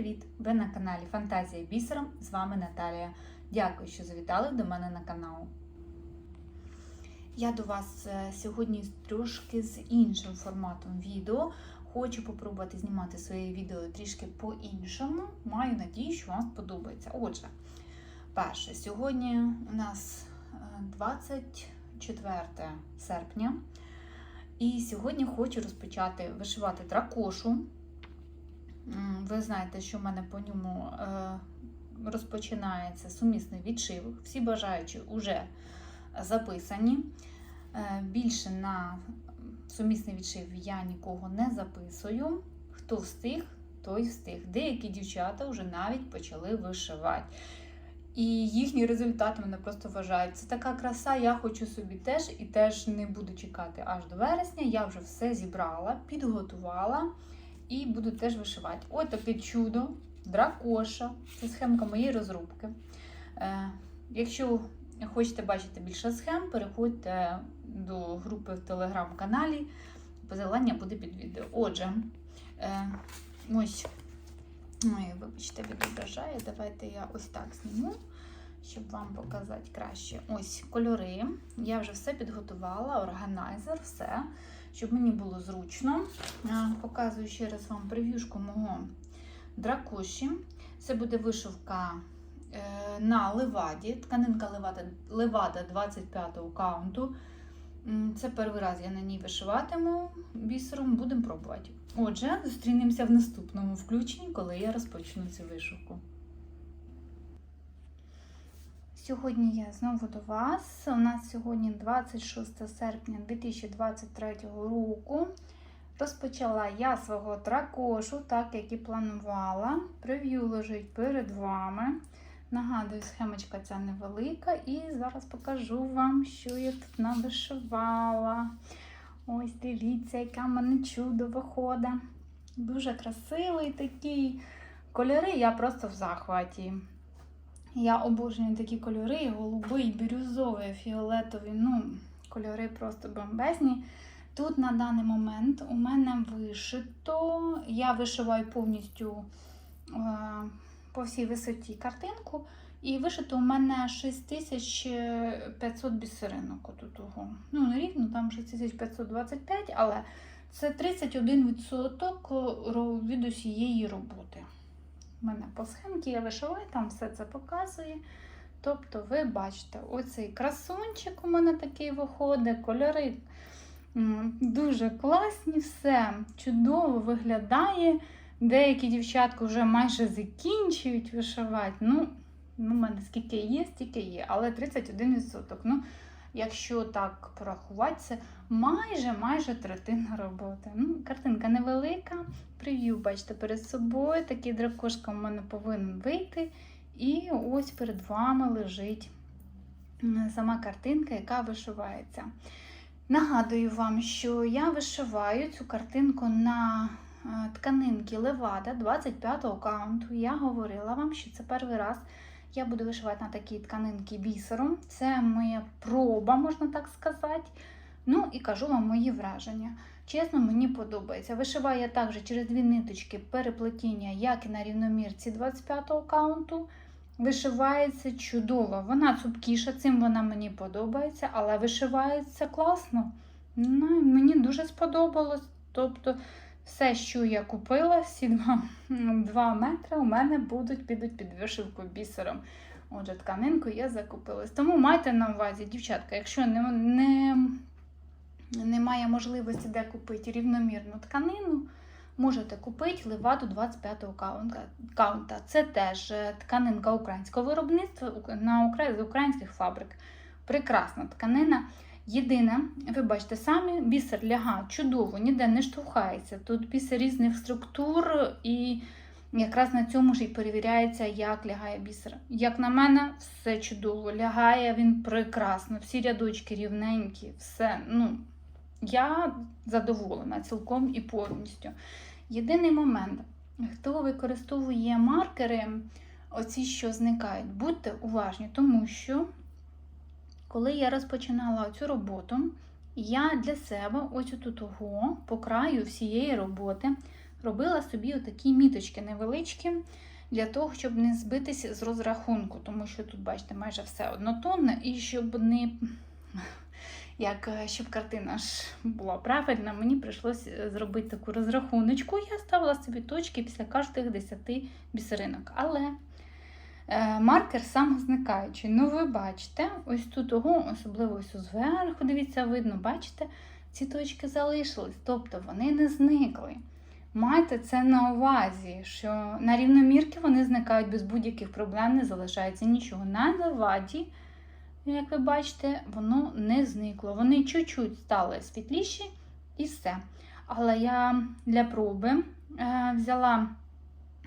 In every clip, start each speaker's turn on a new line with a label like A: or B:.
A: привіт! Ви на каналі Фантазія Бісером. З вами Наталія. Дякую, що завітали до мене на канал. Я до вас е, сьогодні трошки з іншим форматом відео. Хочу попробувати знімати своє відео трішки по-іншому. Маю надію, що вам сподобається. Отже, перше, сьогодні у нас е, 24 серпня. І сьогодні хочу розпочати вишивати дракошу. Ви знаєте, що в мене по ньому е, розпочинається сумісний відшив. Всі бажаючі вже записані. Е, Більше на сумісний відшив я нікого не записую. Хто встиг, той встиг. Деякі дівчата вже навіть почали вишивати. І їхні результати мене просто вважають. Це така краса, я хочу собі теж і теж не буду чекати аж до вересня. Я вже все зібрала, підготувала і буду теж вишивати. Ось таке чудо, дракоша. Це схемка моєї розробки. Е, якщо хочете бачити більше схем, переходьте до групи в телеграм-каналі. Посилання буде під відео. Отже, е, ось, вибачте, відображає. Давайте я ось так зніму, щоб вам показати краще. Ось кольори. Я вже все підготувала, органайзер, все, щоб мені було зручно. Е, Показую ще раз вам прев'юшку мого дракоші. Це буде вишивка е, на леваді. Тканинка левада, левада 25-го каунту. Це перший раз я на ній вишиватиму бісером, будемо пробувати. Отже, зустрінемося в наступному включенні, коли я розпочну цю вишивку. Сьогодні я знову до вас. У нас сьогодні 26 серпня 2023 року. Розпочала я свого дракошу, так як і планувала. Прев'ю лежить перед вами. Нагадую, схемочка ця невелика, і зараз покажу вам, що я тут навишивала. Ось дивіться, яка в мене чудо виходить. Дуже красивий такий. Кольори я просто в захваті. Я обожнюю такі кольори: голубий, бірюзовий, фіолетовий. Ну, кольори просто бомбезні. Тут на даний момент у мене вишито. Я вишиваю повністю е, по всій висоті картинку. І вишито у мене 6500 бісеринок. Отут ого. Ну, не рівно, там 6525, але це 31% від усієї роботи. У мене по схемці я вишиваю, там все це показує. Тобто, ви бачите, оцей красунчик у мене такий виходить, кольори дуже класні, все чудово виглядає. Деякі дівчатки вже майже закінчують вишивати. Ну, ну, у мене скільки є, стільки є, але 31%. Ну, якщо так порахувати, це майже майже третина роботи. Ну, картинка невелика. Прев'ю, бачите, перед собою. Такий дракошка у мене повинен вийти. І ось перед вами лежить сама картинка, яка вишивається. Нагадую вам, що я вишиваю цю картинку на е, тканинки Левада 25-го каунту. Я говорила вам, що це перший раз я буду вишивати на такі тканинки бісером. Це моя проба, можна так сказати. Ну і кажу вам мої враження. Чесно, мені подобається. Вишиваю я також через дві ниточки переплетіння, як і на рівномірці 25-го каунту. Вишивається чудово. Вона цупкіша, цим вона мені подобається, але вишивається класно. Ну, мені дуже сподобалось. Тобто, все, що я купила, всі два, два метри у мене будуть підуть під вишивку бісером. Отже, тканинку я закупилась. Тому майте на увазі, дівчатка, якщо не, не, немає можливості де купити рівномірну тканину, можете купити леваду 25-го каунта. каунта. Це теж е, тканинка українського виробництва на з українських фабрик. Прекрасна тканина. Єдине, ви бачите самі, бісер лягає чудово, ніде не штовхається. Тут бісер різних структур, і якраз на цьому ж і перевіряється, як лягає бісер. Як на мене, все чудово. Лягає він прекрасно, всі рядочки рівненькі, все. Ну, я задоволена цілком і повністю. Єдиний момент, хто використовує маркери, оці, що зникають, будьте уважні, тому що коли я розпочинала цю роботу, я для себе ось тут того по краю всієї роботи робила собі отакі міточки невеличкі для того, щоб не збитися з розрахунку, тому що тут, бачите, майже все однотонне, і щоб не як е, щоб картина ж була правильна, мені прийшлося зробити таку розрахуночку. Я ставила собі точки після кожних 10 бісеринок. Але е, маркер сам зникаючий. Ну, ви бачите, ось тут ого, особливо ось зверху, дивіться, видно, бачите, ці точки залишились, тобто вони не зникли. Майте це на увазі, що на рівномірки вони зникають без будь-яких проблем, не залишається нічого. На леваді, як ви бачите, воно не зникло. Вони чуть-чуть стали світліші і все. Але я для проби е, взяла е,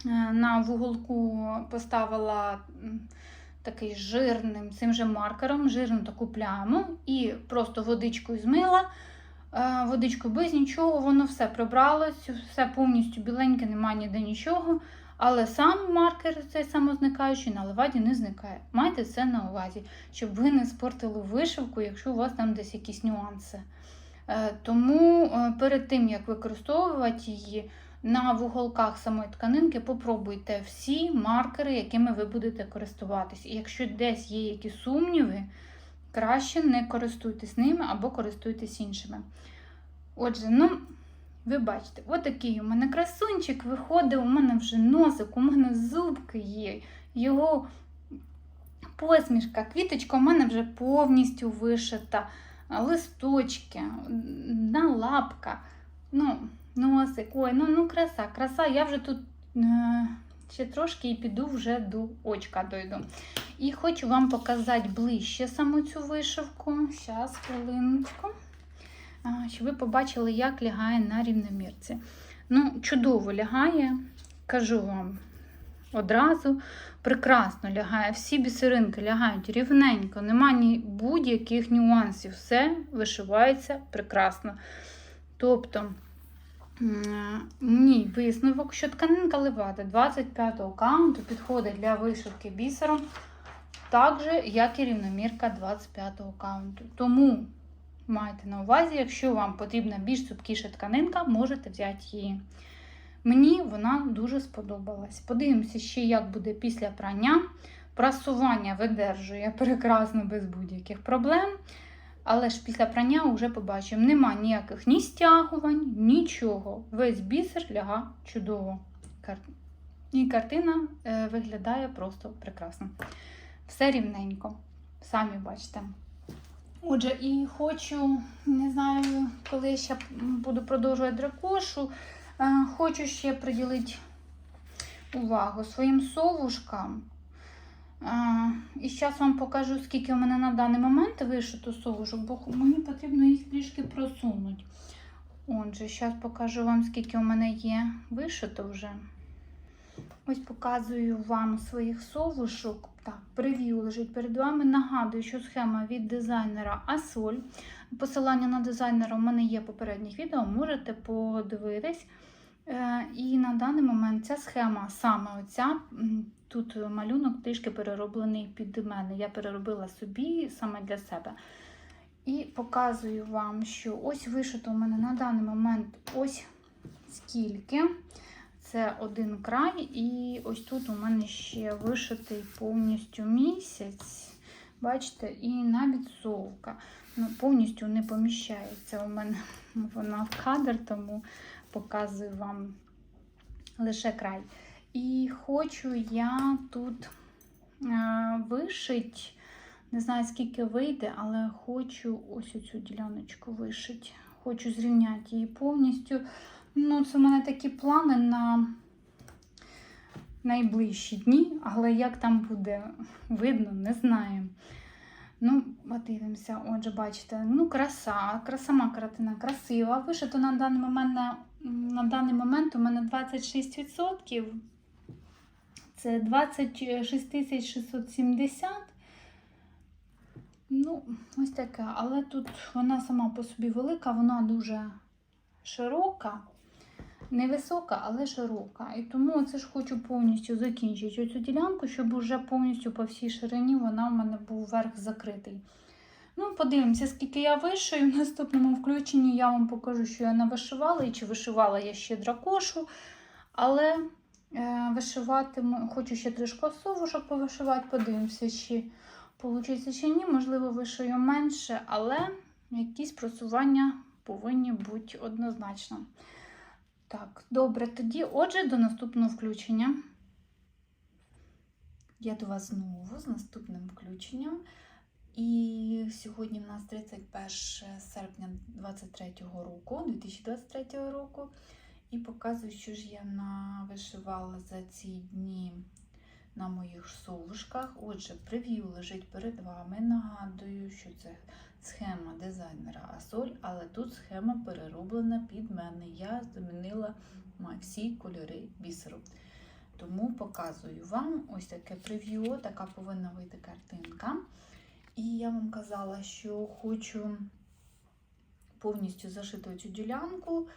A: на вуголку, поставила такий жирним цим же маркером, жирну таку пляму, і просто водичкою змила. Е, Водичкою без нічого, воно все прибралось, все повністю біленьке, немає ніде нічого. Але сам маркер, цей самозникаючий, на леваді не зникає. Майте це на увазі, щоб ви не спортили вишивку, якщо у вас там десь якісь нюанси. Е, Тому е, перед тим, як використовувати її на вуголках самої тканинки, попробуйте всі маркери, якими ви будете користуватись. І якщо десь є якісь сумніви, краще не користуйтесь ними або користуйтесь іншими. Отже, ну, ви бачите, отакий у мене красунчик виходить, у мене вже носик, у мене зубки є, його посмішка, квіточка у мене вже повністю вишита, листочки, на лапка, ну, носик, ой, ну, ну краса, краса. Я вже тут е, ще трошки і піду вже до очка дойду. І хочу вам показати ближче саму цю вишивку. Зараз, хвилиночку. Щоб ви побачили, як лягає на рівномірці. Ну, чудово лягає, кажу вам одразу. Прекрасно лягає. Всі бісеринкилягають рівненько, немає ні будь-яких нюансів. Все вишивається прекрасно. Тобто, мій висновок, що тканинка левада 25-го каунту підходить для вишивки бісером, так же, як і рівномірка 25-го каунту. Тому майте на увазі, якщо вам потрібна більш цупкіша тканинка, можете взяти її. Мені вона дуже сподобалась. Подивимося ще, як буде після прання. Прасування видержує прекрасно без будь-яких проблем. Але ж після прання вже побачимо, нема ніяких ні стягувань, нічого. Весь бісер ляга чудово. І картина е, виглядає просто прекрасно. Все рівненько, самі бачите. Отже, і хочу, не знаю, коли я ще буду продовжувати дракошу, е, хочу ще приділити увагу своїм совушкам. І зараз вам покажу, скільки у мене на даний момент вишито совушок, бо мені потрібно їх трішки просунути. Отже, зараз покажу вам, скільки у мене є вишито вже. Ось показую вам своїх совушок. Так, прев'ю лежить перед вами. Нагадую, що схема від дизайнера Асоль. Посилання на дизайнера у мене є в попередніх відео, можете подивитись. Е, І на даний момент ця схема саме оця. Тут малюнок трішки перероблений під мене. Я переробила собі саме для себе. І показую вам, що ось вишито у мене на даний момент ось скільки. Це один край, і ось тут у мене ще вишитий повністю місяць. Бачите, і навіть совка. Ну, повністю не поміщається у мене вона в кадр, тому показую вам лише край. І хочу я тут е, вишити, не знаю, скільки вийде, але хочу ось цю діляночку вишити. Хочу зрівняти її повністю. Ну, це в мене такі плани на найближчі дні, але як там буде видно, не знаю. Ну, подивимося, отже, бачите, ну, краса, краса сама картина красива. Вишито на даний момент, на, даний момент у мене 26%. Це 26 670. Ну, ось таке. Але тут вона сама по собі велика, вона дуже широка. Невисока, але широка. І тому це ж хочу повністю закінчити цю ділянку, щоб уже повністю по всій ширині вона в мене був верх закритий. Ну, подивимося, скільки я вишию. В наступному включенні я вам покажу, що я навишивала, і чи вишивала я ще дракошу. Але е, вишиватиму, хочу ще трішки совушок повишивати, подивимося, чи вийде чи ні. Можливо, вишию менше, але якісь просування повинні бути однозначно. Так, добре, тоді, отже, до наступного включення. Я до вас знову з наступним включенням. І сьогодні в нас 31 серпня 23 року, 2023 року. І показую, що ж я навишивала за ці дні на моїх совушках. Отже, прев'ю лежить перед вами. Нагадую, що це схема дизайнера Асоль, але тут схема перероблена під мене. Я замінила всі кольори бісеру. Тому показую вам ось таке прев'ю, така повинна вийти картинка. І я вам казала, що хочу повністю зашити цю ділянку,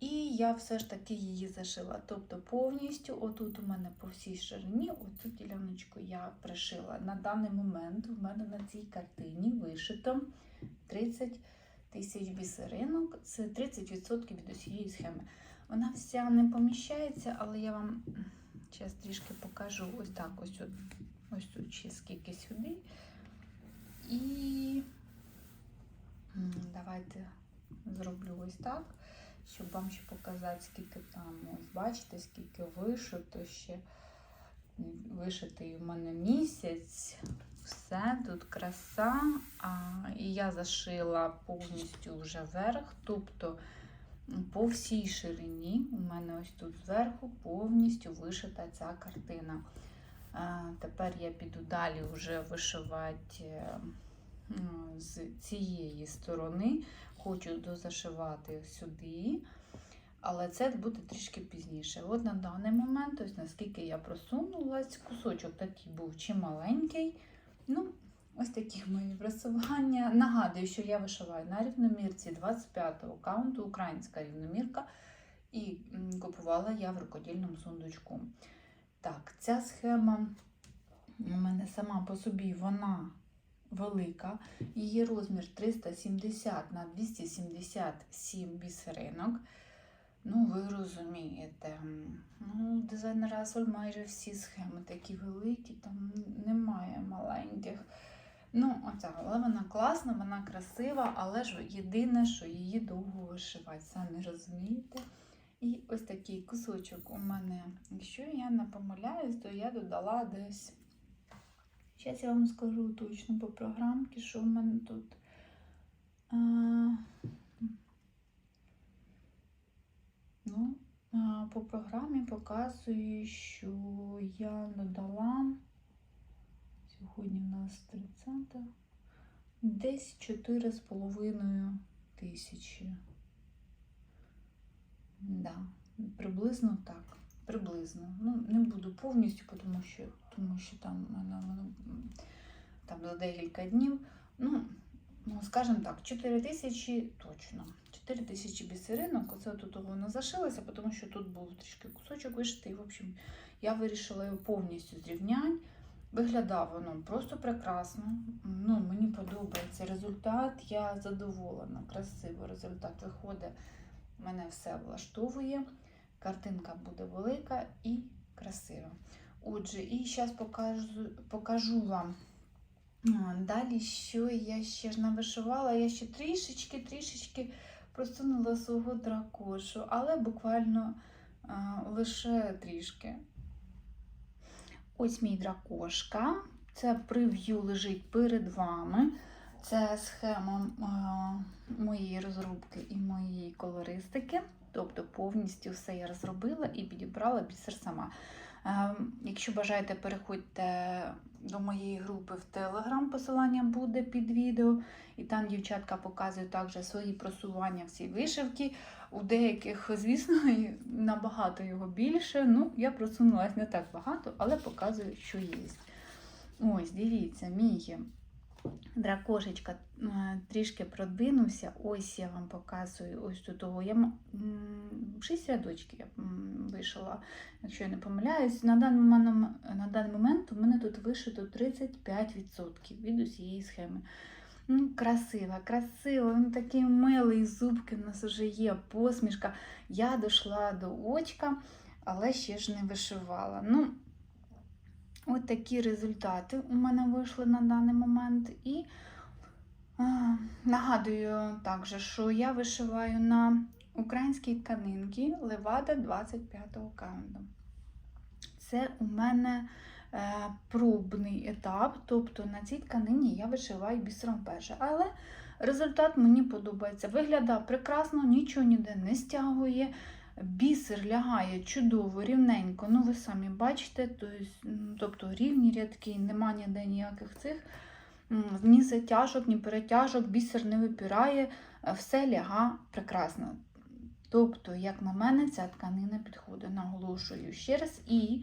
A: і я все ж таки її зашила. Тобто повністю, отут у мене по всій ширині, оцю діляночку я пришила. На даний момент у мене на цій картині вишито 30 тисяч бісеринок, це 30% від усієї схеми. Вона вся не поміщається, але я вам зараз трішки покажу ось так, ось ось тут ще скільки сюди. І давайте зроблю ось так, щоб вам ще показати, скільки там, ось бачите, скільки вишито ще. Вишитий у мене місяць. Все, тут краса. А, і я зашила повністю вже верх, тобто по всій ширині у мене ось тут зверху повністю вишита ця картина. Тепер я піду далі вже вишивати е, з цієї сторони. Хочу дозашивати сюди, але це буде трішки пізніше. От на даний момент, ось наскільки я просунулась, кусочок такий був чималенький. Ну, ось такі мої просування. Нагадую, що я вишиваю на рівномірці 25-го каунту, українська рівномірка, і купувала я в рукодільному сундучку. Ця схема у мене сама по собі вона велика. Її розмір 370 на 277 бісеринок. Ну, ви розумієте, ну, дизайнера Асоль майже всі схеми такі великі, там немає маленьких. Ну, оця, але вона класна, вона красива, але ж єдине, що її довго вишивати, самі розумієте. І ось такий кусочок у мене, якщо я не помиляюсь, то я додала десь. Зараз я вам скажу точно по програмці, що в мене тут. А, ну, а, по програмі показує, що я додала. Сьогодні в нас 30. Десь 4,5 тисячі. Да, приблизно так. Приблизно. Ну, не буду повністю, тому що, тому що там, воно, там за декілька днів. Ну, ну, скажімо так, 4 тисячі точно. 4 тисячі бісеринок. Оце тут воно зашилося, тому що тут був трішки кусочок вишитий. В общем, я вирішила його повністю зрівняти. Виглядав воно просто прекрасно. Ну, мені подобається результат. Я задоволена, красиво результат виходить. Мене все влаштовує. Картинка буде велика і красива. Отже, і зараз покажу, покажу вам далі, що я ще ж навишивала. Я ще трішечки, трішечки просунула свого дракошу, але буквально а, лише трішки. Ось мій дракошка. Це прев'ю лежить перед вами. Це схема моєї розробки і моєї колористики. Тобто повністю все я розробила і підібрала бісер сама. Якщо бажаєте, переходьте до моєї групи в Телеграм, посилання буде під відео. І там дівчатка показує також свої просування всі вишивки. У деяких, звісно, набагато його більше. Ну, я просунулася не так багато, але показую, що є. Ось, дивіться, мій дракошечка трішки продвинувся. Ось я вам показую ось тут того. Я шість рядочків я вишила, якщо я не помиляюсь. На даний момент, на даний момент у мене тут вишито 35% від усієї схеми. Ну, красива, красива, він такий милий, зубки в нас вже є, посмішка. Я дійшла до очка, але ще ж не вишивала. Ну, от такі результати у мене вийшли на даний момент. І а, нагадую також, що я вишиваю на українській тканинці Левада 25-го каунту. Це у мене е, пробний етап, тобто на цій тканині я вишиваю бісером вперше. Але результат мені подобається. Виглядає прекрасно, нічого ніде не стягує. Бісер лягає чудово, рівненько. Ну, ви самі бачите, тобто, рівні рядки, нема ніде ніяких цих ні затяжок, ні перетяжок, бісер не випирає, е, все ляга прекрасно. Тобто, як на мене, ця тканина підходить, наголошую ще раз. І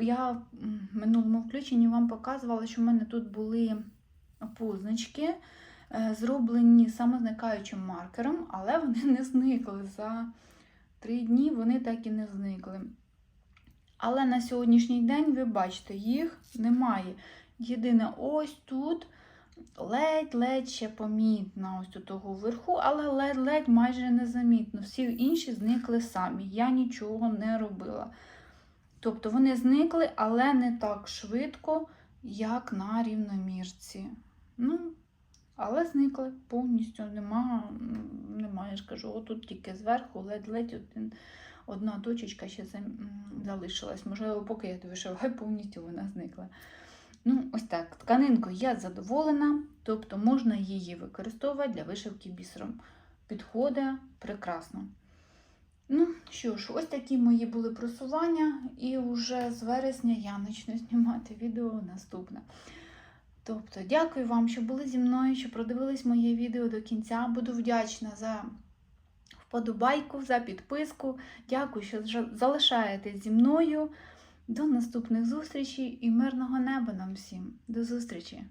A: я в минулому включенні вам показувала, що в мене тут були позначки, е, зроблені самозникаючим маркером, але вони не зникли за три дні, вони так і не зникли. Але на сьогоднішній день, ви бачите, їх немає. Єдине, ось тут ледь-ледь ще помітно, ось тут того вверху, але ледь-ледь майже незамітно. Всі інші зникли самі. Я нічого не робила. Тобто вони зникли, але не так швидко, як на рівномірці. Ну, але зникли повністю. Нема, немає, я ж кажу, отут тільки зверху, ледь-ледь один, одна точечка ще залишилась. Можливо, поки я вишиваю, повністю вона зникла. Ну, ось так. Тканинкою я задоволена, тобто можна її використовувати для вишивки бісером. Підходить прекрасно. Ну що ж, ось такі мої були просування, і вже з вересня я почну знімати відео наступне. Тобто, дякую вам, що були зі мною, що продивились моє відео до кінця. Буду вдячна за вподобайку, за підписку. Дякую, що залишаєтесь зі мною. До наступних зустрічей і мирного неба нам всім. До зустрічі!